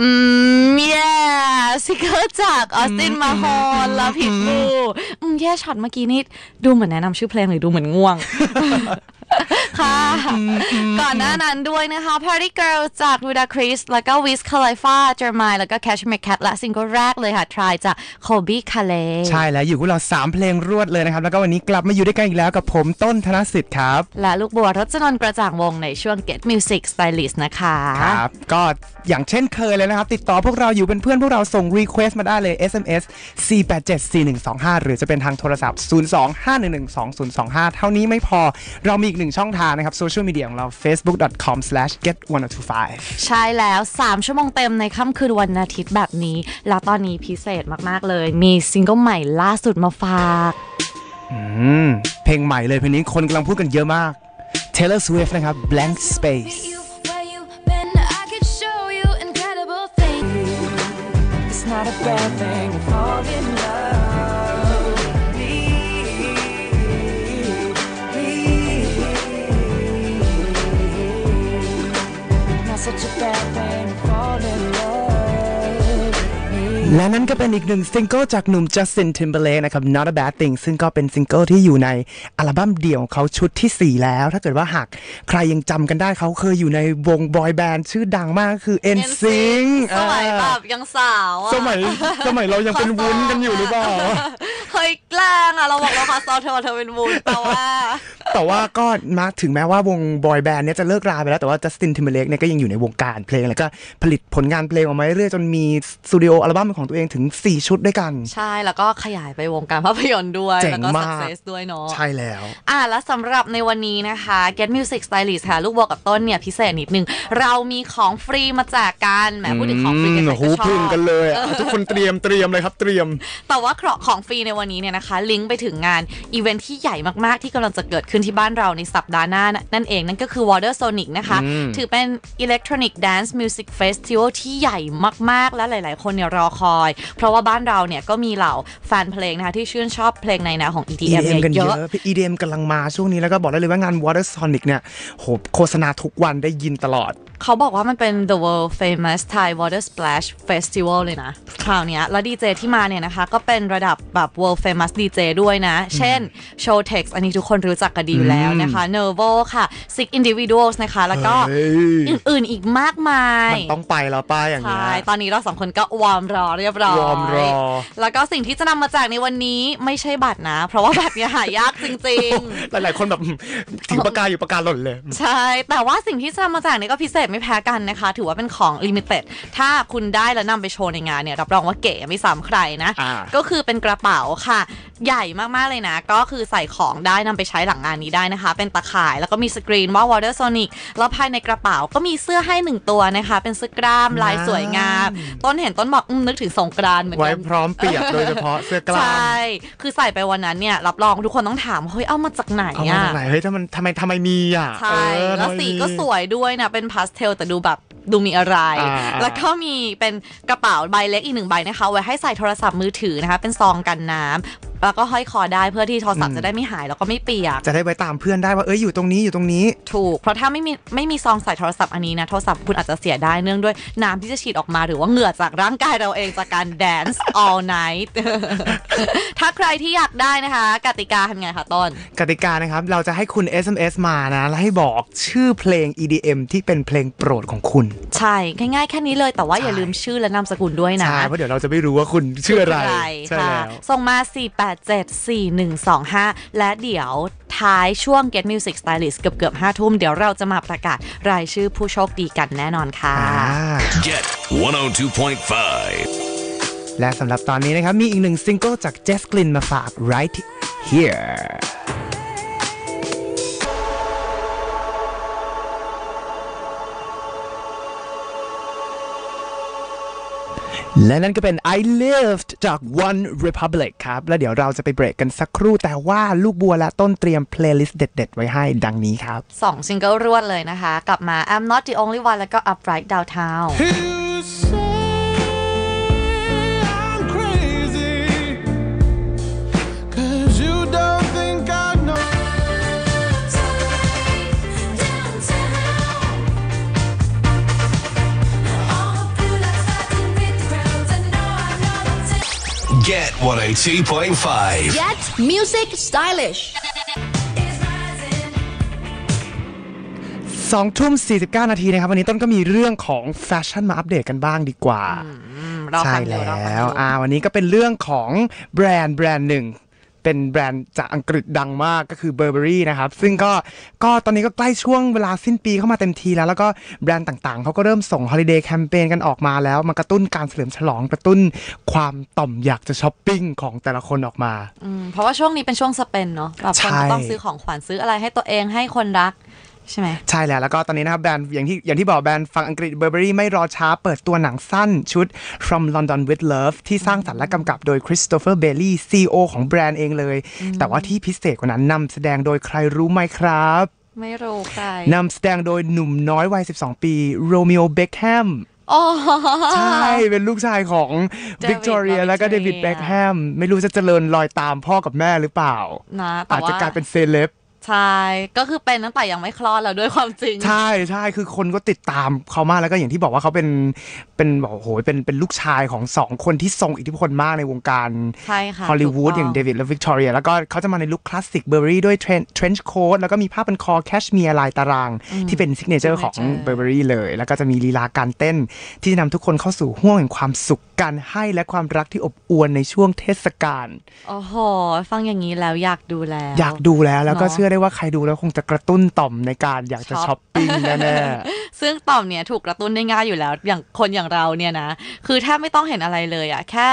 อืมแย่ซิงเกิลจากออสตินมาฮอนและพิทบูอืมแย่ช็อตเมื่อกี้นี่ดูเหมือนแนะนำชื่อเพลงหรือดูเหมือนง่วง ค่ะ ก่อนหน้านั้นด้วยนะคะ Party Girl จาก Ludacris แล้วก็ Wiz Khalifa Jeremiah แล้วก็ Cash m c Cat และซิงเกิลแรกเลยค่ะ Try จาก Kobe Kale ใช่แล้วอยู่กับเรา 3 เพลงรวดเลยนะครับ แล้วก็วันนี้กลับมาอยู่ด้วยกันอีกแล้วกับผมต้นธนสิทธิ์ครับ และลูกบัวรจนนท์กระจ่างวงในช่วง Get Music Stylist นะคะ ครับ ก็อย่างเช่นเคยเลยนะครับ ติดต่อพวกเราอยู่เป็นเพื่อนพวกเราส่ง Request มาได้เลย SMS 4874125 หรือจะเป็นทางโทรศัพท์ 025112025 เท่านี้ไม่พอเรามีอีกหนึ่งช่องทางนะครับโซเชียลมีเดียของเรา facebook.com/get1025 ใช่แล้ว 3 ชั่วโมงเต็มในค่ำคืนวันอาทิตย์แบบนี้ แล้วตอนนี้พิเศษมาก ๆ เลย มีซิงเกิลใหม่ล่าสุดมาฝากอืมเพลงใหม่เลยเพลงนี้คนกำลังพูดกันเยอะมาก Taylor Swift นะครับ Blank Space และนั่นก็เป็นอีกหนึ่งซิงเกิลจากหนุ่ม Justin Timberlake นะครับ Not a Bad Thing ซึ่งก็เป็นซิงเกิลที่อยู่ในอัลบั้มเดี่ยวของเขาชุดที่ 4 แล้ว ถ้าเกิดว่าหากใครยังจำกันได้เขาเคยอยู่ในวงบอยแบนด์ชื่อดังมากคือ NSYNC สมัยแบบยังสาวอะสมัยสมัยเรายังเป็นวุ้นกันอยู่หรือเปล่า เฮ้ยแกล้งอะเราบอกเราคาซอเธอเธอเป็นวูนแต่ว่า แต่ว่าก็มาถึงแม้ว่าวงบอยแบนด์เนี่ยจะเลิกราไปแล้วแต่ว่า Justin Timberlake เนี่ยก็ยังอยู่ในวงการเพลงแล้วก็ผลิตผลงานเพลงออกมาเรื่อยๆจนมีสตูดิโออัลบั้มเป็นของตัวเองถึง 4 ชุดด้วยกัน ใช่แล้วก็ขยายไปวงการภาพยนตร์ด้วยเจ๋งแล้วก็มาก success ด้วยเนาะใช่แล้ว อะแล้วสำหรับในวันนี้นะคะ Get Music Stylist ค่ะลูกบัวกับต้นเนี่ยพิเศษนิดนึงเรามีของฟรีมาแจกกันแหมพูดถึงของฟรีกันใครโอ้โหก็ชอพึ่งบกันเลยอะทุกคนเตรียมเตรียมเลยครับเตรียม แต่ว่าของฟรีในวันนี้เนี่ยนะคะลิงก์ไปถึงงานอีเวนท์ที่ใหญ่มากๆ ที่กำลังจะเกิดขึ้นที่บ้านเราในสัปดาห์หน้า นั่นเองนั่นก็คือ Water Sonic นะคะ ถือเป็น Electronic Dance Music Festival ที่ใหญ่มากๆ และหลาย ๆ คนเนี่ยรอคอย เพราะว่าบ้านเราเนี่ยก็มีเหล่าแฟนเพลงนะคะที่ชื่นชอบเพลงในแนวของ EDM EDM กันเนี่ยเยเยอะอะพี่ EDM กำลังมาช่วงนี้แล้วก็บอกได้เลยว่างาน Water Sonic เนี่ยโหโฆษณาทุกวันได้ยินตลอดเขาบอกว่ามันเป็น the world famous Thai water splash festival เลยนะ คราวเนี้ยแล้วดีเจที่มาเนี่ยนะคะ ก็เป็นระดับแบบ world famous DJ ด้วยนะ เช่น Showtex อันนี้ทุกคนรู้จักกันดีอยู่แล้วนะคะ Nervo ค่ะ Six Individuals นะคะ แล้วก็เฮ้ยอื่นๆอีกมากมาย มันต้องไปแล้วป้าอย่างเงี้ใช่ยตอนนี้เราสองคนก็วอร์มรอเรียบร้อยวอร์มรอ แล้วก็สิ่งที่จะนำมาแจกในวันนี้ไม่ใช่บัตรนะ เพราะว่าบัตรเนี่ยหายากจริงๆ หลายๆคนแบบถือปากกาอยู่ปากกาหล่นเลย ใช่ แต่ว่าสิ่งที่จะนำมาแจกเนี่ยก็พิเศษไม่แพ้กันนะคะ ถือว่าเป็นของลิมิเต็ดถ้าคุณได้แล้วนำไปโชว์ในงานเนี่ยรับรองว่าเก๋ไม่ซ้ำใครนะ อ่า ก็คือเป็นกระเป๋าค่ะ ใหญ่มากๆเลยนะ ก็คือใส่ของได้นำไปใช้หลังงานนี้ได้นะคะ เป็นตะข่ายแล้วก็มีสกรีนว่า Water Sonic แล้วภายในกระเป๋าก็มีเสื้อให้หนึ่งตัวนะคะ เป็นเสื้อกล้ามลายสวยงาม ต้นเห็นต้นบอกอืมนึกถึงสงกรานต์เหมือนไว้กัน พร้อมเปียกโดยเฉพาะเสื้อกล้าใชม่ คือใส่ไปวันนั้นเนี่ยรับรองทุกคนต้องถามว่าเฮ้ย เอามาจากไหนเอามาอะจากไหนเฮ้ยถ้ามันทำไมทำไมมีอะใช่ เออแล้วทำไมสีมีก็สวยด้วยนะ เป็นพาสเทลแต่ดูแบบดูมีอะไรอ่าแล้วก็มีเป็นกระเป๋าใบเล็กอีกหนึ่งใบนะคะ ไว้ให้ใส่โทรศัพท์มือถือนะคะ เป็นซองกันน้ำ แล้วก็ห้อยคอได้เพื่อที่โทรศัพท์จะได้ไม่หายแล้วก็ไม่เปียก จะได้ไว้ตามเพื่อนได้ว่าเอ้ยอยู่ตรงนี้อยู่ตรงนี้ ถูก เพราะถ้าไม่มีไม่มีซองใส่โทรศัพท์อันนี้นะโทรศัพท์คุณอาจจะเสียได้เนื่องด้วยน้ำที่จะฉีดออกมาหรือว่าเหงื่อจากร่างกายเราเองจากการ dance all night ถ้าใครที่อยากได้นะคะ กติกาทำไงคะต้น กติกานะครับเราจะให้คุณ SMS มานะแล้วให้บอกชื่อเพลง EDM ที่เป็นเพลงโปรดของคุณ ใช่ง่ายๆแค่นี้เลยแต่ว่าอย่าลืมชื่อและนามสกุลด้วยนะใช่เพราะเดี๋ยวเราจะไม่รู้ว่าคุณชื่ออะไรใช่ค่ะแล้วส่งมา4874125 และเดี๋ยวท้ายช่วง Get Music Stylist เกือบเกือบ5ทุ่ม เดี๋ยวเราจะมาประกาศรายชื่อผู้โชคดีกันแน่นอนค่ะอ่า Get 102.5. และสำหรับตอนนี้นะครับ มีอีกหนึ่งซิงเกิลจากเจสกลินมาฝาก right here และนั่นก็เป็น I Lived จาก One Republic ครับ แล้วเดี๋ยวเราจะไปเบรกกันสักครู่ แต่ว่าลูกบัวและต้นเตรียมเพลย์ลิสต์เด็ด ๆ ไว้ให้ดังนี้ครับสองซิงเกิลรวดเลยนะคะ กลับมา I'm Not the Only One แล้วก็ Upright Downtown Get 102.5. Get music stylish. สองทุ่ม49นาทีนะครับ วันนี้ต้นก็มีเรื่องของแฟชั่นมาอัปเดตกันบ้างดีกว่า รอใช่ฟังอยู่รอฟังแล้อวยู่ อ่า วันนี้ก็เป็นเรื่องของแบรนด์แบรนด์หนึ่ง เป็นแบรนด์จากอังกฤษดังมากก็คือ Burberry นะครับ ซึ่งก็ก็ตอนนี้ก็ใกล้ช่วงเวลาสิ้นปีเข้ามาเต็มทีแล้ว แล้วก็แบรนด์ต่างๆ เขาก็เริ่มส่ง Holiday Campaign กันออกมาแล้ว มากระตุ้นการเฉลิมฉลองกระตุ้นความต่อมอยากจะช้อปปิ้งของแต่ละคนออกมาอืมเพราะว่าช่วงนี้เป็นช่วงสเปนเนาะแบบคนใช่ก็ต้องซื้อของขวัญซื้ออะไรให้ตัวเองให้คนรัก ใช่ไหมใช่แล้วแล้วก็ตอนนี้นะครับแบรนด์อย่างที่อย่างที่บอกแบรนด์ฝั่งอังกฤษ Burberry ไม่รอช้าเปิดตัวหนังสั้นชุด From London with Love ที่สร้างสรรค์และกำกับโดย Christopher Bailey CEO ของแบรนด์เองเลย แต่ว่าที่พิเศษกว่านั้นนำแสดงโดยใครรู้ไหมครับไม่รู้ใครนำแสดงโดยหนุ่มน้อยวัย 12 ปีโรมิโอเบคแฮมโอ้ใช่ เป็นลูกชายของ David วิกตอเรียและแล้วก็เดวิด Victoria เบคแฮมไม่รู้จะเจริญรอยตามพ่อกับแม่หรือเปล่านะแต่อาจจะว่ากลายเป็นเซเลบ ใช่ ก็คือเป็นตั้งแต่ยังไม่คลอดแล้วด้วยความจริง ใช่ใช่คือคนก็ติดตามเขามากแล้วก็อย่างที่บอกว่าเขาเป็นเป็นบอกโอ้โหเป็นเป็นลูกชายของสองคนที่ทรงอิทธิพลมากในวงการใช่ค่ะฮอลลีวูดถูกต้องอย่างเดวิดและวิกตอเรียแล้วก็เขาจะมาในลุคคลาสสิกเบอร์รี่ด้วยเทรนเทรนช์โค้ดแล้วก็มีผ้าพันคอแคชเมียร์ลายตาราง ที่เป็นซิกเนเจอร์ของ signature เบอร์รี่เลย แล้วก็จะมีลีลาการเต้น ที่จะนำทุกคนเข้าสู่ห่วงแห่งความสุขการให้และความรักที่อบอวลในช่วงเทศกาลโอ้โหฟังอย่างนี้แล้วอยากดูแล้ว อยากดูแล้วแล้วก็เนอะเชื่อได้ว่าใครดูแล้วคงจะกระตุ้นต่อมในการอยากจะช็ช้ออปปปิ้งแน่ซึ่งต่อมเนี่ยถูกกระตุ้นได้ง่ายอยู่แล้ว อย่างคนอย่างเราเนี่ยนะ คือแทบไม่ต้องเห็นอะไรเลยอะแค่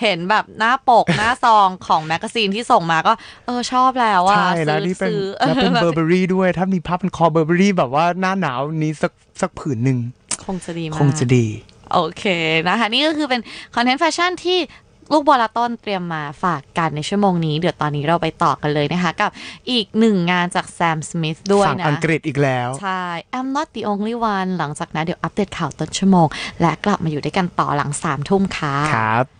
เห็นแบบหน้าปกหน้าซองของแมกกาซีนที่ส่งมาก็ เออชอบแล้วๆอะใช่แล้วซื้อนี่เป็นซื้อแล้วเป็นแบบเบอร์เบอรี่ด้วย ถ้ามีผ้าพันคอเบอร์เบอรี่แบบว่าหน้าหนาวนี้สักสักผืนหนึ่งคงจะดีมากคงจะดีโอเคนะคะ นี่ก็คือเป็นคอนเทนต์แฟชั่นที่ ลูกบอลาต้นเตรียมมาฝากกันในชั่วโมงนี้ เดี๋ยวตอนนี้เราไปต่อกันเลยนะคะ กับอีกหนึ่งงานจากแซมสมิธด้วยฝั่งนะอังกฤษอีกแล้ว ใช่ I'm not the only one หลังจากนั้นเดี๋ยวอัปเดตข่าวต้นชั่วโมง และกลับมาอยู่ด้วยกันต่อหลังสามทุ่มค่ะครับ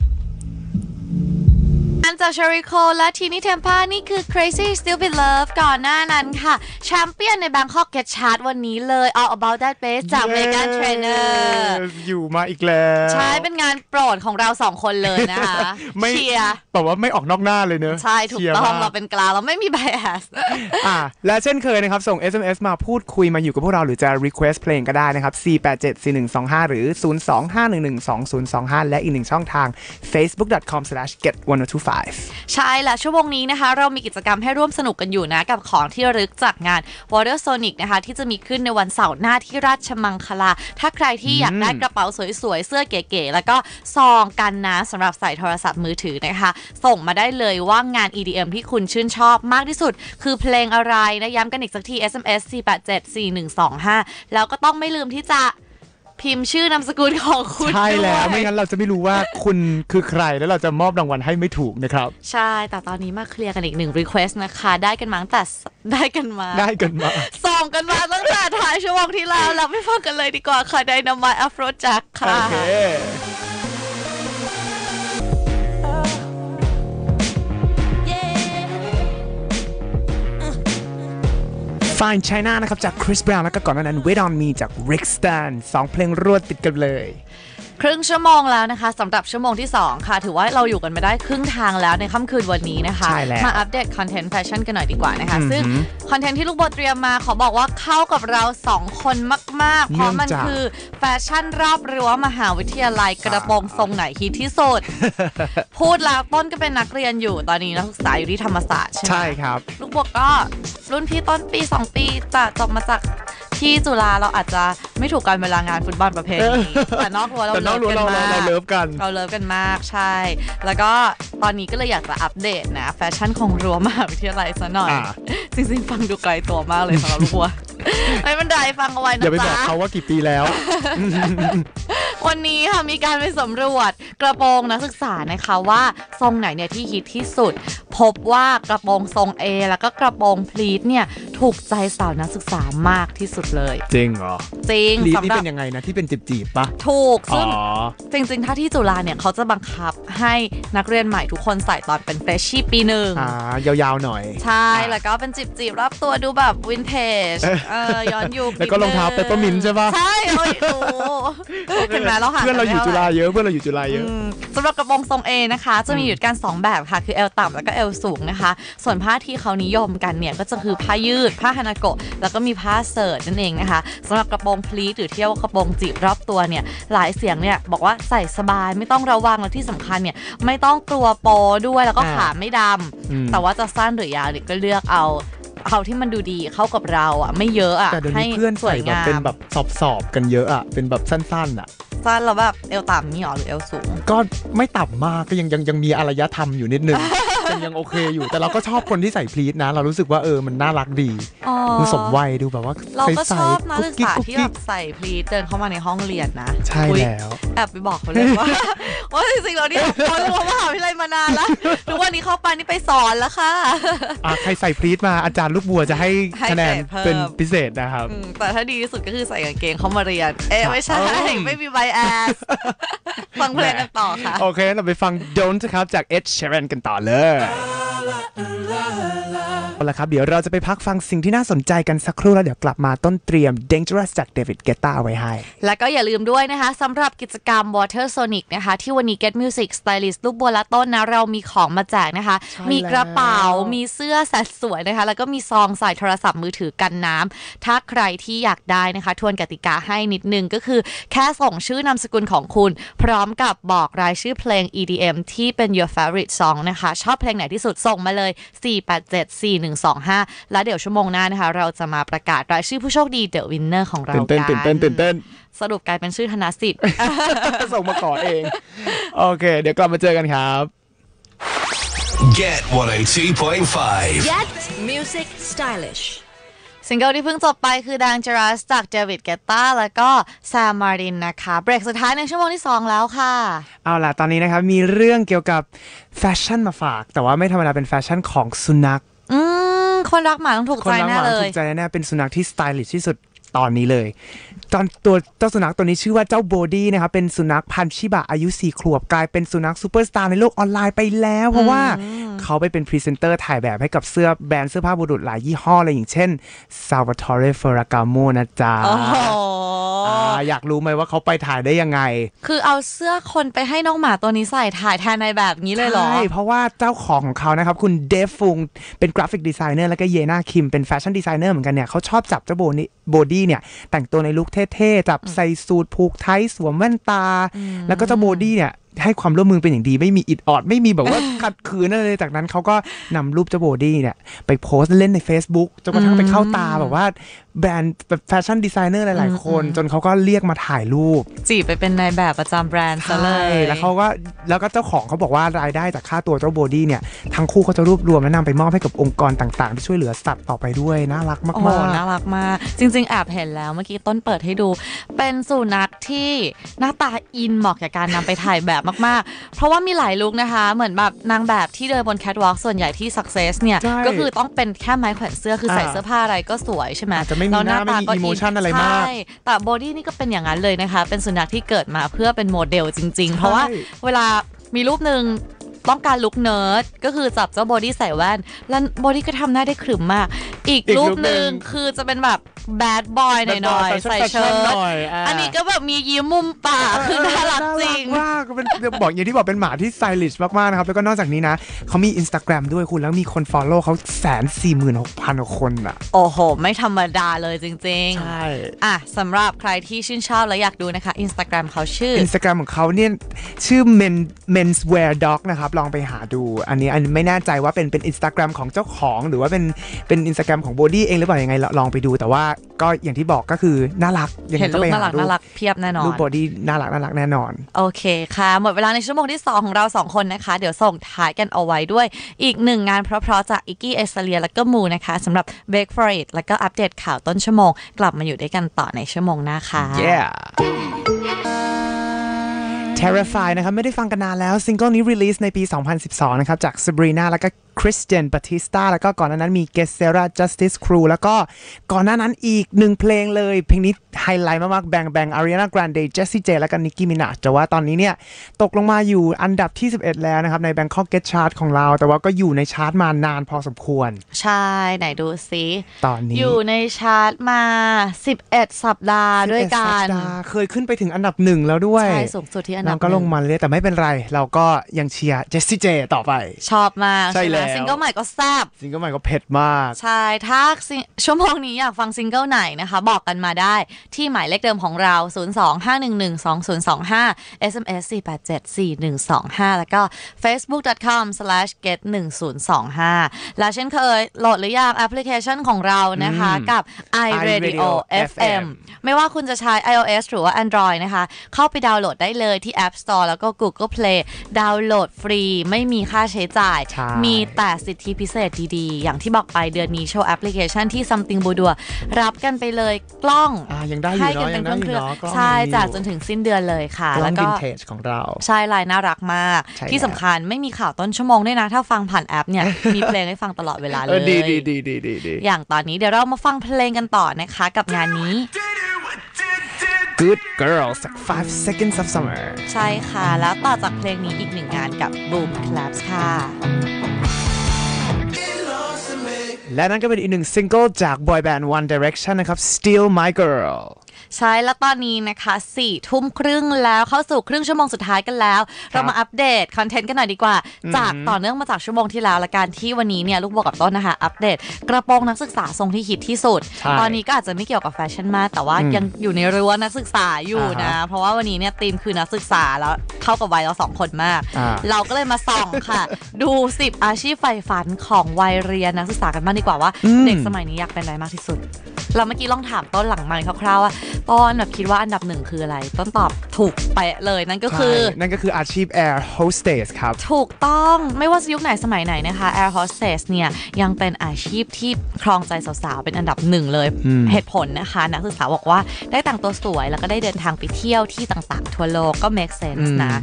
อันจากชาริโคและทีนี่เทมพานี่คือ Crazy Stupid Love ก่อนหน้านั้นค่ะแชมเปี้ยนใน Bangkok Get Chart วันนี้เลย All About That Bass จาก Megan Trainor Yes อยู่มาอีกแล้ว ใช่เป็นงานโปรดของเราสองคนเลยนะคะไม่เชียร์แต่ว่าไม่ออกนอกหน้าเลยเนอะใช่ถูกชียร์ต้องมเราเป็นกลางเราไม่มี bias อะและเช่นเคยนะครับส่ง SMS มาพูดคุยมาอยู่กับพวกเราหรือจะ request เพลงก็ได้นะครับ 4874125 หรือ 025112025 และอีกหนึ่งช่องทาง facebook.com/get1025 ใช่และชั่วโมงนี้นะคะ เรามีกิจกรรมให้ร่วมสนุกกันอยู่นะ กับของที่ระลึกจากงาน Water Sonic นะคะ ที่จะมีขึ้นในวันเสาร์หน้าที่ราชมังคลา ถ้าใครที่อยากได้กระเป๋าสวยๆ เสื้อเก๋ๆ แล้วก็ซองกันน้ำสำหรับใส่โทรศัพท์มือถือนะคะ ส่งมาได้เลยว่างาน EDM ที่คุณชื่นชอบมากที่สุด คือเพลงอะไรนะย้ำกันอีกสักที SMS 4874125 แล้วก็ต้องไม่ลืมที่จะ พิมพ์ชื่อนามสกุลของคุณใช่แล้ว ด้วยไม่งั้นเราจะไม่รู้ว่าคุณคือใครแล้วเราจะมอบรางวัลให้ไม่ถูกนะครับ ใช่ แต่ตอนนี้มาเคลียร์กันอีกหนึ่ง request นะคะ ได้กันมาตั้งแต่ได้กันมา ได้กันมา ส่งกันมาตั้งแต่ท้ายชั่วโมงที่แล้วเราไม่ฟังกันเลยดีกว่าค่ะไดนามาอัฟโรจักโอค่ะเค Fine China นะครับจาก Chris Brown แล้วก็ก่อนนั้น Wait on Me จาก Rick Stan สองเพลงรวดติดกันเลย ครึ่งชั่วโมงแล้วนะคะสำหรับชั่วโมงที่ 2 ค่ะ ถือว่าเราอยู่กันมาได้ครึ่งทางแล้วในค่ำคืนวันนี้นะคะ ใช่แล้วมาอัปเดตคอนเทนต์แฟชั่นกันหน่อยดีกว่านะคะ อือหือซึ่งคอนเทนต์ที่ลูกโบเตรียมมาขอบอกว่าเข้ากับเรา 2 คนมาก ๆ เพราะมันเนื่องจาก คือแฟชั่นรอบรั้วมหาวิทยาลัยกระโปรงทรงไหนฮิตที่สุด พูดแล้วต้นก็เป็นนักเรียนอยู่ตอนนี้นักศึกษาอยู่ที่ธรรมศาสตร์ใช่ไหม ใช่ครับ ลูกบวกก็รุ่นพี่ต้นปี 2 ปีจะจบมาจาก ที่จุฬาเราอาจจะไม่ถูกกันเวลางานฟุตบอลประเภทนี้แต่นอกรั้วเราแต่นอกรั้วเลิฟกันเรามากเราเราเลิฟกัน เราเลิฟกันมากใช่ แล้วก็ตอนนี้ก็เลยอยากจะอัปเดตนะ แฟชั่นของรั้วมหาวิทยาลัยซะหน่อยอ่าจริงๆ ฟังดูไกลตัวมากเลยสำหรับลูกบัว ไม่เป็นไรฟังเอาไว้นะอย่าไปบอจ๊ะกเขาว่ากี่ปีแล้ว วันนี้ค่ะมีการไปสำรวจกระโปรงนักศึกษานะคะว่าทรงไหนเนี่ยที่ฮิตที่สุด พบว่ากระโปรงทรง A แล้วก็กระโปรงพลีทเนี่ยถูกใจสาวนักศึกษามากที่สุดเลย จริงเหรอจริงลีดสำนี่หรับเป็นยังไงนะที่เป็นจีบๆปะถูกอ๋อซึ่งจริงๆ ถ้าที่จุฬาเนี่ยเขาจะบังคับให้นักเรียนใหม่ทุกคนใส่ตอนเป็นเฟรชชี่ปีหนึ่งอ่ายาวๆหน่อย ใช่ แล้วก็เป็นจีบๆรอบตัวดูแบบวินเทจเออย้อนยุคแล้วก็รองเท้านิดนึ Peppermint ใช่ปะใช่โอ้ยโอ้เห็นไหมเราหาเพื่อนเราอยู่จุฬาเยอะเพื่อนเราอยู่จุฬาเยอะอืมสำหรับกระโปรงทรง A นะคะ จะมีอยู่กัน 2 แบบค่ะ คือเอวต่ำแล้วก็เอวสูงนะคะ ส่วนผ้าที่เขานิยมกันเนี่ยก็จะคือผ้ายืด ผ้าฮานาโกะแล้วก็มีผ้าเสิร์ตนั่นเองนะคะสำหรับกระโปรงพลีทหรือเที่ยวากระโปรงจีบรอบตัวเนี่ยหลายเสียงเนี่ยบอกว่าใส่สบายไม่ต้องระวังและที่สำคัญเนี่ยไม่ต้องกลัวโปด้วยแล้วก็อ่าขาไม่ดอืมำแต่ว่าจะสั้นหรือยาวเนี่ยก็เลือกเอา เอาที่มันดูดีเข้ากับเราอะ ไม่เยอะอะแต่เดี๋ยวให้นี้เพื่อนสวใส่ยแบบงามเป็นแบบสอบๆกันเยอะอะเป็นแบบสั้นๆอะสั้นแล้วแบบเอวต่ำนี่หรอหรือเอวสูง ก็ไม่ต่ำมากก็ยังยังยังมีอารยธรรมอยู่นิดนึง ยังยังโอเคอยู่ แต่เราก็ชอบคนที่ใส่พลีทนะ เรารู้สึกว่าเออมันน่ารักดีอ๋อ ดูสมวัยดูแบบว่าเราก็ใสชอบนักกุ๊ศึกกิ๊ษากุ๊ที่กิ๊แบบใส่พลีทเดินเข้ามาในห้องเรียนนะใช่อุ๊ยแล้ว แอบไปบอกเขาเลยว่า ว่าจริงๆเราเนี่ยเขารู้มหาวิทยาลัยมานานแล้วทุกวันนี้เข้าไปนี่ไปสอนแล้วค่ะ อะใครใส่พลีทมาอาจารย์ลูกบัวจะให้ให้คะแนนเกรดเพิ่ม เป็นพิเศษนะครับ อืมแต่ถ้าดีที่สุดก็คือใส่กางเกงเข้ามาเรียน เอ๊ะไม่ใช่ อืม ไม่มีใบแอส ฟังเพลงกันต่อค่ะ โอเคเราไปฟัง Don't ครับจาก Ed Sheeran กันต่อเลยเอาละครับ เดี๋ยวเราจะไปพักฟังสิ่งที่น่าสนใจกันสักครู่แล้วเดี๋ยวกลับมาต้นเตรียม Dangerous จาก David Guetta เอาไว้ให้ แล้วก็อย่าลืมด้วยนะคะสำหรับกิจกรรม Water Sonic นะคะ ที่วันนี้ Get Music Stylist ลูกบัวและต้นนะ เรามีของมาแจกนะคะใช่มีกระเป๋าแล้วมีเสื้อแสดสวยนะคะ แล้วก็มีซองใส่โทรศัพท์มือถือกันน้ำถ้าใครที่อยากได้นะคะ ทวนกติกาให้นิดนึงก็คือแค่ส่งชื่อนามสกุลของคุณ พร้อมกับบอกรายชื่อเพลง EDM ที่เป็น your favorite song นะคะ ชอบเพลงไหนที่สุดส่งมาเลย 4874125 แล้วเดี๋ยวชั่วโมงหน้านะคะ เราจะมาประกาศรายชื่อผู้โชคดี The Winner ของเราตื่นกัเต้นตื่นเต้นตื่นเต้นสรุปกลายเป็นชื่อธนสิทธิ์ส่งมาขอเอง โอเค เดี๋ยวกลับมาเจอกันครับ Get 102.5. Get music stylish. ซิงเกิลที่เพิ่งจบไปคือ Dangerous จากเดวิดเกตตาแล้วก็แซมมารินนะคะ เบรกสุดท้ายในชั่วโมงที่ 2 แล้วค่ะ เอาล่ะ ตอนนี้นะครับมีเรื่องเกี่ยวกับแฟชั่นมาฝาก แต่ว่าไม่ธรรมดาเป็นแฟชั่นของสุนัขอืมคนรักหมาต้องถูกคนใจรักหแน่มาเลถูย กใจแน่ๆเป็นสุนัขที่สไตลิชที่สุดตอนนี้เลย ตอนตัวเจ้าสุนัขตัวนี้ชื่อว่าเจ้าโบดี้นะครับเป็นสุนัขพันธุ์ชิบะอายุ4ขวบกลายเป็นสุนัขซูเปอร์สตาร์ในโลกออนไลน์ไปแล้ว เพราะว่าเขาไปเป็นพรีเซนเตอร์ถ่ายแบบให้กับเสื้อแบรนด์เสื้อผ้าบุรุษหลายยี่ห้อเลยอย่างเช่น Salvatore Ferragamo นะจ๊ะโอ้โหอ่าอยากรู้ไหมว่าเขาไปถ่ายได้ยังไง คือเอาเสื้อคนไปให้น้องหมาตัวนี้ใส่ถ่ายแทนในแบบนี้เลยเหรอ ใช่ เพราะว่าเจ้าของของเขานะครับ คุณเดฟฟุงเป็นกราฟิกดีไซเนอร์แล้วก็เยนาคิมเป็นแฟชั่นดีไซเนอร์เหมือนกันเนี่ยเขาชอบจับเจ้าโบนี่โบดี้เนี่ย แต่งตัวในลุคเท่ๆจับใส่สูทผูกไทยสวมแว่นตา แล้วก็เจ้าโบดี้เนี่ย ให้ความร่วมมือเป็นอย่างดีไม่มีอิดออด ไม่มีแบบว่าขัดขืนอะไรเลยจากนั้นเขาก็นำรูปเจ้าโบดี้เนี่ย ไปโพสต์เล่นใน Facebook จนกระทั่งไปเข้าตาแบบว่าแบรนด์แบบแฟชั่นดีไซเนอร์หลายๆ คน จนเขาก็เรียกมาถ่ายรูป จีบไปเป็นนายแบบประจำแบรนด์ซะเลใช่ยแล้วเขาก็แล้วก็เจ้าของเขาบอกว่ารายได้จากค่าตัวเจ้าโบดี้เนี่ย ทั้งคู่เขาจะรวบรวมและนำไปมอบให้กับองค์กรต่างๆ ที่ช่วยเหลือสัตว์ต่อไปด้วย น่ารักมากโอ้โหๆน่ารักมาก จริง ๆ แอบเห็นแล้วเมื่อกี้ต้นเปิดให้ดู เป็นสุนัขที่หน้าตาอินเหมาะกับการนำไปถ่ายแบบมากๆ เพราะว่ามีหลายลุคนะคะ เหมือนแบบนางแบบที่เดินบนแคทวอล์กส่วนใหญ่ที่ success เนี่ย ใช่ก็คือต้องเป็นแค่ไม้แขวนเสื้อคือใส่อ่า เสื้อผ้าอะไรก็สวยใช่ไหมอาจจะไม่มีแล้วหน้าไม่มี emotion อะไรมาก ใช่แต่บอดี้นี่ก็เป็นอย่างนั้นเลยนะคะ เป็นสุนัขที่เกิดมาเพื่อเป็นโมเดลจริง ๆ เพราะว่าเวลามีรูปหนึ่ง ต้องการลุคเนิร์ดก็คือจับเจ้าบอดี้ใส่แว่น แล้วบอดี้ก็ทำหน้าได้ขรึมมาก อีกอีกรูรูปปหหนึ่นึ่งงคือจะเป็นแบบแบดบอยหน่อยๆ ใส่เชิ้ตหน่อยาอันนี้ก็แบบมียิ้มมุมปากคือน่ารักจริง น่ารักมากเป็นบอกอย่างที่บอกเป็นหมาที่สไตลิชมากๆนะครับ แล้วก็นอกจากนี้นะ เขามี Instagram ด้วยคุณแล้วมีคน Follow เขาแสนสี่หมื่นหกพันกว่าคนอะ โอ้โห ไม่ธรรมดาเลยจริงใช่ๆอะสำหรับใครที่ชื่นชอบและอยากดูนะคะ Instagram เขาชื่ออินสตาแกรมของเขาเนี่ยชื่อ men menswear dog นะครับลองไปหาดู อันนี้อันไม่แน่ใจว่าเป็นเป็นอินสตาแกรมของเจ้าของหรือว่าเป็นเป็นอินสตาแกรมของบอดี้เองหรือเปล่ายังไงลลองไปดูแต่ว่าก็อย่างที่บอกก็คือน่ารักยังไงเห็นก็รูปไปน่าหารักรูน่าปรักเพียบแน่นอนรูปบอดี้น่ารักน่ารักแน่นอน โอเคค่ะ หมดเวลาในชั่วโมงที่ 2 ของเรา 2 คนนะคะ เดี๋ยวส่งท้ายกันเอาไว้ด้วย อีกหนึ่งงานเพราะๆจากอิกกี้เอสเลียและก็มูนะคะสำหรับ Bake for It แล้วก็อัปเดตข่าวต้นชั่วโมง กลับมาอยู่ด้วยกันต่อในชั่วโมงหน้าค่ะ yeah Terrify นะครับไม่ได้ฟังกันนานแล้ว ซิงเกิลนี้รีลีสในปี 2012 นะครับ จาก Sabrina แล้วก็ Christian Batista แล้วก็ก่อนหน้านั้นมี g e s e r a Justice Crew แล้วก็ก่อนหน้านั้นอีกหนึ่งเพลงเลย เพลงนี้ไฮไลท์มากๆแบงแบง Ariana Grande Jessie J แล้วก็ Nicki Minaj แต่ว่าตอนนี้เนี่ย ตกลงมาอยู่อันดับที่ 11 แล้วนะครับ ใน Bangkok Get Chart ของเรา แต่ว่าก็อยู่ในชาร์ตมานานพอสมควร ใช่ ไหนดูซิตอนนี้ อยู่ในชาร์ตมา 11 สัปดาห์ด้วยกั11สันปดาห์เคยขึ้นไปถึงอันดับหนึ่งแล้วด้วย ใช่ สูงสุดที่อันดัเราบก็ลงหนึ่มาเลยแต่ไม่เป็นไร เราก็ยังเชียร์ Jessie J ต่อไป ชอบมากใช่ไหมแล้วซิงเกิลใหม่ก็แซ่บซิงเกิลใหม่ก็เผ็ดมาก ใช่ ถ้าซิชั่วโมงนี้อยากฟังซิงเกิลไหนนะคะ บอกกันมาได้ที่หมายเลขเดิมของเรา 025112025 SMS 4874125 แล้วก็ facebook.com/get1025 และเช่นเคยโหลดหรือยังแอปพลิเคชันของเรานะคะกับ iRadio FM ไม่ว่าคุณจะใช้ iOS หรือว่า Android นะคะ เข้าไปดาวน์โหลดได้เลยที่ App Store แล้วก็ Google Play ดาวน์โหลดฟรีไม่มีค่าใช้จ่ายใช่มีแต่สิทธิพิเศษดีๆ อย่างที่บอกไปเดือนนี้โชว์แอปพลิเคชันที่ Something บูดัวรับกันไปเลยกล้องอ่ายังได้อยู่ให้เนาะกัยังเป็นได้เคอยู่รื่องเนาะกล้องใช่ยังมีจากอยู่จนถึงสิ้นเดือนเลยค่ะกล้แล้องวก็วินเทจของเรา ใช่ลายน่ารักมากใช่ที่แล้วสำคัญไม่มีข่าวต้นชั่วโมงด้วยนะ ถ้าฟังผ่านแอปเนี่ย มีเพลงให้ฟังตลอดเวลาเลเออยดีดีดีดีดีดีอย่างตอนนี้เดี๋ยวเรามาฟังเพลงกันต่อนะคะกับงานนี้ Good Girls จาก Five Seconds of Summer ใช่ค่ะ แล้วต่อจากเพลงนี้อีกหนึ่งงานกับ Boom Claps ค่ะ และนั่นก็เป็นอีกหนึ่งซิงเกิลจากบอยแบนด์ One Direction นะครับ Still My Girl ใช่แล้วตอนนี้นะคะสี่ทุ่มครึ่งแล้วเข้าสู่ครึ่งชั่วโมงสุดท้ายกันแล้ว เรามาอัปเดตคอนเทนต์กันหน่อยดีกว่า จากต่อเนื่องมาจากชั่วโมงที่แล้วละกันที่วันนี้เนี่ยลูกโบวกับต้นนะคะ อัปเดต กระโปรงนักศึกษาทรงที่ฮิตที่สุดใช่ตอนนี้ก็อาจจะไม่เกี่ยวกับแฟชั่นมากแต่ว่ายังอยู่ในรั้วนักศึกษาอยู่นะอ่าฮะเพราะว่าวันนี้เนี่ยธีมคือนักศึกษาแล้วเข้ากับวัยเราสองคนมากอ่าเราก็เลยมาส่องค่ะ ดู10อาชีพใฝ่ฝันของวัยเรียนนักศึกษากันบ้างดีกว่าว่าอืมเด็กสมัยนี้อยากเป็นอะไรมากที่สุด เราเมื่อกี้ลองถามต้นหลังไมค์คร่าวๆว่าต้นแบบคิดว่าอันดับหนึ่งคืออะไร ต้นตอบถูกไปะเลยนั่นก็คือ ใช่นั่นก็คืออาชีพ Air Hostess ครับ ถูกต้องไม่ว่าจะยุคไหนสมัยไหนนะคะ Air Hostess เนี่ยยังเป็นอาชีพที่ครองใจสาวๆ เป็นอันดับหนึ่งเลย อืม เหตุผลนะคะ นักศึกษาบอกว่าได้แต่งตัวสวยแล้วก็ได้เดินทางไปเที่ยวที่ต่างๆ ทั่วโลกก็ make sense นะ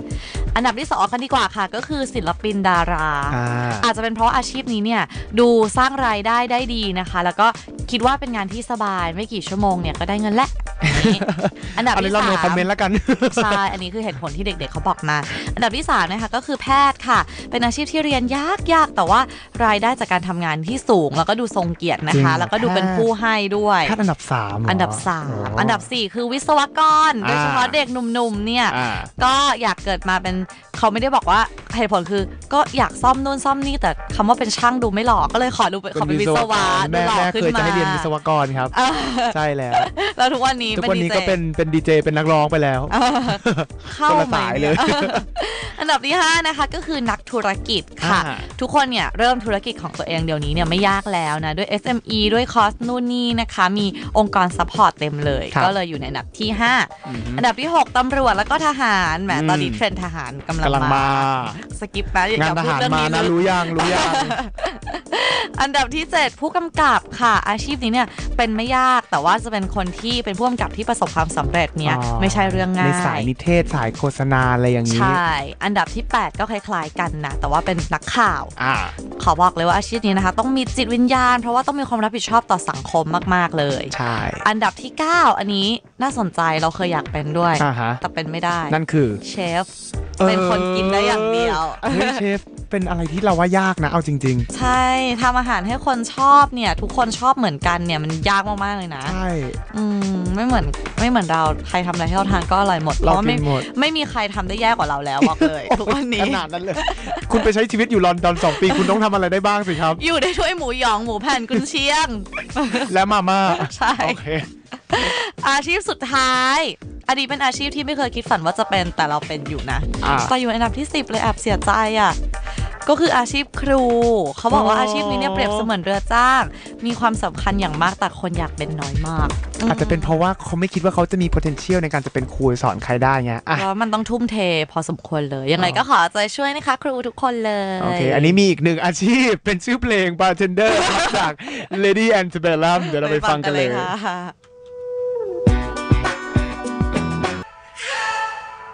อันดับที่สองกันดีกว่าค่ะ ก็คือศิลปินดารา อ่า อาจจะเป็นเพราะอาชีพนี้เนี่ยดูสร้างรายได้ได้ดีนะคะ แล้วก็คิดว่าเป็นงานที่สบายไม่กี่ชั่วโมงเนี่ยก็ได้เงินและอย่างนี้อันดับอันนี้ที่เราสาโนมคอมเมนต์แล้วกันใช่อันนี้คือเหตุผลที่เด็ก ๆเขาบอกมา อันดับที่สามนะคะก็คือแพทย์ค่ะ เป็นอาชีพที่เรียนยากยากๆแต่ว่ารายได้จากการทำงานที่สูง แล้วก็ดูทรงเกียรตินะจริงคะเหรอแล้วก็ดูเป็นแพทย์ผู้ให้ด้วยแพทย์อันดับสามเหรอันดับสามโอันดับสี่คือวิศวกรโดยเฉพาะเด็กหนุ่มๆเนี่ยอ่าก็อยากเกิดมาเป็น เขาไม่ได้บอกว่าเหตุผลคือ ก็อยากซ่อมนู่นซ่อมนี่แต่คำว่าเป็นช่างดูไม่หล่อก็เลยขอดูเป็นขอเป็นวิศวะดูแม่หล่อแม่ขึ้นเคยจะมาให้เรียนวิศวกรครับเออใช่แล้ว แล้วทุกวันนี้ทุกวันนี้ดีจก็เป็นเป็นดีเจเป็นนักร้องไปแล้วเข้าคนละไหมสายเนี่เลย อันดับที่ 5 นะคะก็คือนักธุรกิจค่ะ อ่า ทุกคนเนี่ยเริ่มธุรกิจของตัวเองเดี๋ยวนี้เนี่ยไม่ยากแล้วนะ ด้วย SME ด้วยคอสนู่นนี่นะคะ มีองค์กรซัพพอร์ตเต็มเลย ครับ ก็เลยอยู่ในอันดับที่ 5อันดับที่ 6ตำรวจแล้วก็ทหารแหมอืม ตอนนี้เทรนด์ทหารกำลังกำลังมา สกิปนะอย่งานอย่ทพูดหารเรื่องมานี้นะเลยรู้ยังรู้ยังอันดับที่ 7 ผู้กำกับค่ะ อาชีพนี้เนี่ยเป็นไม่ยากแต่ว่าจะเป็นคนที่เป็นผู้กำกับที่ประสบความสำเร็จเนี่ยอ๋อไม่ใช่เรื่องง่ายในสายนิเทศสายโฆษณาอะไรอย่างนี้ ใช่ อันดับที่ 8 ก็คล้ายๆกันนะแต่ว่าเป็นนักข่าวอ่าขอบอกเลยว่าอาชีพนี้นะคะ ต้องมีจิตวิญญาณ เพราะว่าต้องมีความรับผิดชอบต่อสังคมมาก ๆเลย ใช่ อันดับที่ 9 อันนี้ น่าสนใจเราเคยอยากเป็นด้วย อ่าฮะ แต่เป็นไม่ได้นั่นคือ เชฟ เป็นคนกินได้อย่างเดียว เฮ้ยเชฟเป็นอะไรที่เราว่ายากนะเอาจริง ใช่ทำอาหารให้คนชอบเนี่ย ทุกคนชอบเหมือนกันเนี่ยมันยากมากๆเลยนะ ๆ ใช่ อืมไม่เหมือนไม่เหมือนเราใครทำอะไรให้เราทานก็อร่อยหมดเพเราราะว่าไม่กินหมด ไม่มีใครทำได้แย่กว่าเราแล้วบอกเลยทุกวันนี้ ขนาดนั้นเลย คุณไปใช้ชีวิตอยู่ลอนดอนสองปี คุณต้องทำอะไรได้บ้างสิครับ อยู่ได้ด้วยหมูหยองหมูแผ่นกุนเชียง และมาม่าใช่ โอเค อาชีพสุดท้ายอันนี้เป็นอาชีพที่ไม่เคยคิดฝันว่าจะเป็นแต่เราเป็นอยู่นะอ่าแต่อยู่อันดับที่ 10 เลยแอบเสียใจอะก็คืออาชีพครู เขาบอกว่าอ๋อออาชีพนี้เนี่ยเปรียบเสมือนเรือจ้าง มีความสำคัญอย่างมากแต่คนอยากเป็นน้อยมาก อาจจะเป็นเพราะว่าเขาไม่คิดว่าเขาจะมี potential ในการจะเป็นครูสอนใครได้ไงอะแล้วมันต้องทุ่มเทพอสมควรเลย ยังไงก็ขอใจช่วยนะคะ ครูทุกคนเลยโอเคอันนี้มีอีกหนึ่งอาชีพเป็นชื่อเพลง bartender ครับจาก Lady Antebellum เดี๋ยวเราไปฟังกันเลย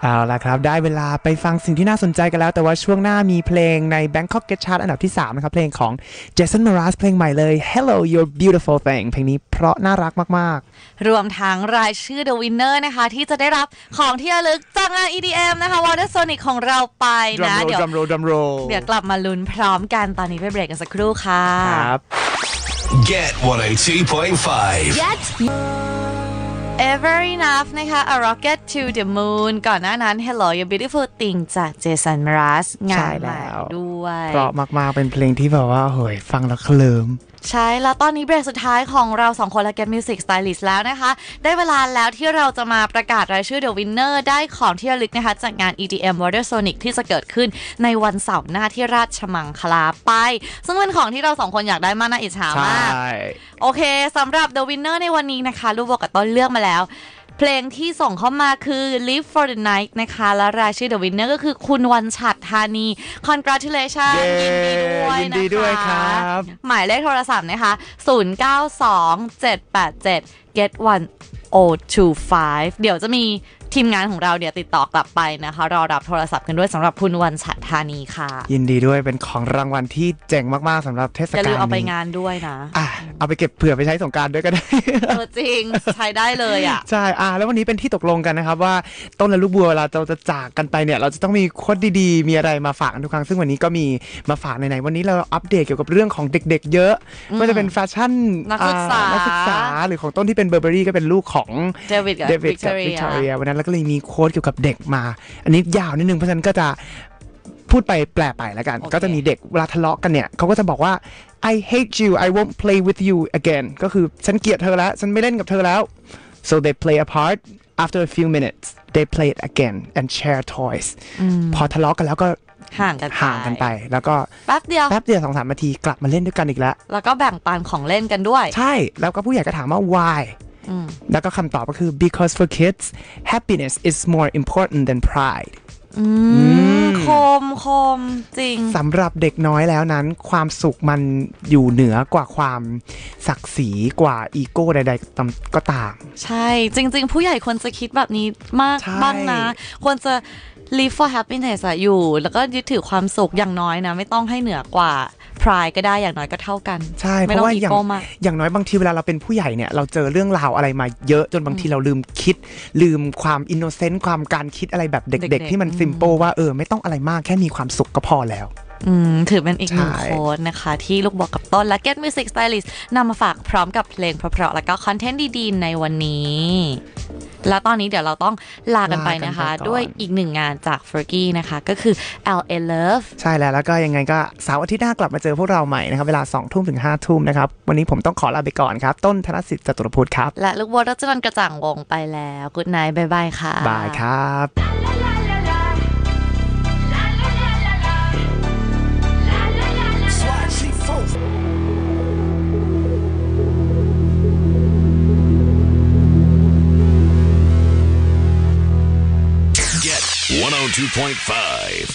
เอาละครับ ได้เวลาไปฟังสิ่งที่น่าสนใจกันแล้ว แต่ว่าช่วงหน้ามีเพลงใน Bangkok Get Chart อันดับที่ 3 นะครับ เพลงของ Jason Mraz เพลงใหม่เลย Hello You're Beautiful Thing เพลงนี้เพราะน่ารักมากรวมทั้งรายชื่อ The Winner นะคะ ที่จะได้รับของที่ระลึกจากงาน EDM นะคะ Water Sonic ของเราไปๆนะ drum เดี๋ยว roll drum roll drum roll เดี๋ยวกลับมาลุ้นพร้อมกันตอนนี้ไปเบรกกันสักครู่ค่ะครับ Get 102.5. Get Ever Enough นะคะ A Rocket to the Moon ก่อนหน้านั้น Hello You Beautiful Thing จาก Jason Mraz งานใหม่ใช่แล้วด้วยเพราะมาก ๆ เป็นเพลงที่แบบว่าเฮ้ยฟังแล้วเคลิม ใช่แล้วตอนนี้เบรกสุดท้ายของเราสองคนและ Get Music Stylist แล้วนะคะ ได้เวลาแล้วที่เราจะมาประกาศรายชื่อ The Winner ได้ของที่ระลึกนะคะ จากงาน EDM Water Sonic ที่จะเกิดขึ้นในวันเสาร์หน้าที่ราชมังคลาไป ซึ่งเป็นของที่เราสองคนอยากได้มากน่าอิจฉาใช่มากโอเคสำหรับ The Winner ในวันนี้นะคะลูกบอกกับต้นเลือกมาแล้ว เพลงที่ส่งเข้ามาคือ Live for the Night นะคะ และรายชื่อ The Winner ก็คือคุณวันฉัดธานี Congratulations เย้ยินดีด้วยนะคะยินดีด้วยครับ หมายเลขโทรศัพท์นะคะ 092787 get 1025เดี๋ยวจะมี ทีมงานของเราเดี๋ยวติดต่อกลับไปนะคะ รอรับโทรศัพท์กันด้วยสำหรับคุณวันฉัดธานีค่ะ ยินดีด้วยเป็นของรางวัลที่เจ๋งมากๆสำหรับเทศอย่ากาลืลมเอาไปนี้งานด้วยนะ อะเอาไปเก็บเผื่อไปใช้สงกรารด้วยก็ได้ เออจริงใช้ได้เลยอะ ใช่อ่าแล้ววันนี้เป็นที่ตกลงกันนะครับว่าต้นและลูกบัวเวลาเราจะจากกันไปเนี่ย เราจะต้องมีโค้ดดีๆ มีอะไรมาฝากกันทุกครั้ง ซึ่งวันนี้ก็มีมาฝากในไหนๆวันนี้เราอัปเดตเกี่ยวกับเรื่องของเด็ก ๆ เยอะไม่ว่าจะเป็นแฟชั่นนักศึกษา อ่นักศึกษา หรือของต้นที่เป็นเบอร์เบอรี่ก็เป็นลูกของเดวิดกับเดวิดวิกตกัอบเรีวิกยตอเรียวันนั้นแล้วก็เลยมีโค้ดเกี่ยวกับเด็กมา อันนี้ยาวนิดนึงเพราะฉะนั้นก็จะพูดไปแปลไปแล้วกันโอเคก็จะมีเด็กเวลาทะเลาะกันเนี่ยเขาก็จะบอกว่า I hate you I won't play with you again ก็คือฉันเกลียดเธอแล้ว ฉันไม่เล่นกับเธอแล้ว so they play apart after a few minutes they play it again and share toys พอทะเลาะกันแล้วก็ห่างกันไปห่างกันไป แล้วก็แป๊บเดียวแป๊บเดียวสองสามนาทีกลับมาเล่นด้วยกันอีกแล้ว แล้วก็แบ่งปันของเล่นกันด้วย ใช่ แล้วก็ผู้ใหญ่ก็ถามว่า why อืม แล้วก็คำตอบก็คือ because for kids happiness is more important than pride อืมคมคมจริงสำหรับเด็กน้อยแล้วนั้น ความสุขมันอยู่เหนือกว่าความศักดิ์ศรีกว่าอีโก้ใด ๆ ก็ตาม ใช่ จริง ๆ ผู้ใหญ่ควรจะคิดแบบนี้มากใช่บ้างนะ ควรจะ live for happiness อะอยู่ แล้วก็ยึดถือความสุขอย่างน้อยนะ ไม่ต้องให้เหนือกว่า pride ก็ได้อย่างน้อยก็เท่ากัน ใช่เพไม่ต้อราะงว่าอีอย่างโก้มากอย่างน้อยบางทีเวลาเราเป็นผู้ใหญ่เนี่ยเราเจอเรื่องราวอะไรมาเยอะจนบางทีเราลืมคิด ลืมความอินโนเซนต์ความการคิดอะไรแบบเด็กเด็กๆๆที่มันอืมซิมเ l ิลว่าเออไม่ต้องอะไรมากแค่มีความสุขก็พอแล้ว อืมถือเป็นอีกหนึ่งใช่โค้ดนะคะ ที่ลูกบอกกับต้นและ Get Music Stylist นำมาฝากพร้อมกับเพลงเพราะๆแล้วก็คอนเทนต์ดีๆ ในวันนี้ แล้วตอนนี้เดี๋ยวเราต้องลากันไปนะคะลากันไปก่อนด้วยอีกหนึ่งงานจาก Fergie นะคะ ก็คือ LA Love ใช่แล้วแล้วก็ยังไงก็เสาร์อาทิตย์หน้ากลับมาเจอพวกเราใหม่นะครับ เวลา2ทุ่มถึง5ทุ่มนะครับ วันนี้ผมต้องขอลาไปก่อนครับ ต้นธนสิทธิ์จตุรพุทธครับ และลูกบัวรัชนันท์กระจ่างวงไปแล้ว Good night บ๊ายบายค่ะบายครับ 102.5.